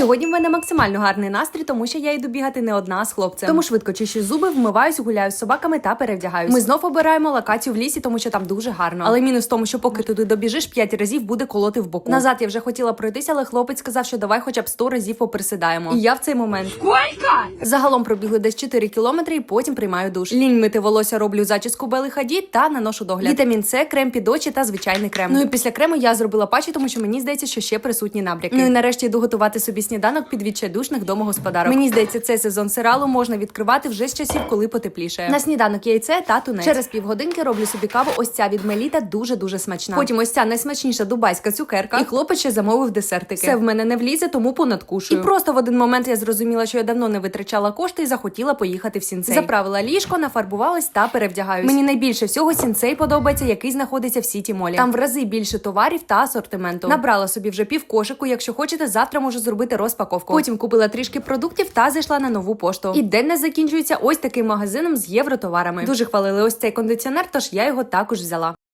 Сьогодні в мене максимально гарний настрій, тому що я йду бігати не одна з хлопцем. Тому швидко чищу зуби, вмиваюсь, гуляю з собаками та перевдягаюсь. Ми знов обираємо локацію в лісі, тому що там дуже гарно. Але мінус в тому, що поки туди добіжиш, п'ять разів буде колоти в боку. Назад я вже хотіла пройтися, але хлопець сказав, що давай хоча б 100 разів поприсідаємо. І я в цей момент загалом пробігли десь 4 кілометри і потім приймаю душ. Лінь мити волосся роблю зачіску Бели Хаді та наношу догляд. Вітамін С, крем під очі та звичайний крем. Ну і після крему я зробила патчі, тому що мені здається, що ще присутні набряки. Ну і нарешті йду готувати собі сніданок під відчайдушних домогосподарок. Мені здається, цей сезон серіалу можна відкривати вже з часів, коли потеплішає. На сніданок яйце та тунець. Через півгодинки роблю собі каву. Ось ця від Меліта дуже дуже смачна. Потім ось ця найсмачніша дубайська цукерка. І хлопець ще замовив десертики. Все в мене не влізе, тому понадкушую. І просто в один момент я зрозуміла, що я давно не витрачала кошти і захотіла поїхати в сінцей. Заправила ліжко, нафарбувалась та перевдягаюсь. Мені найбільше всього сінцей подобається, який знаходиться в сіті молі. Там в рази більше товарів та асортименту. Набрала собі вже пів кошику. Якщо хочете, завтра можу зробити розпаковку. Потім купила трішки продуктів та зайшла на нову пошту. І день не закінчується ось таким магазином з євротоварами. Дуже хвалили ось цей кондиціонер, тож я його також взяла.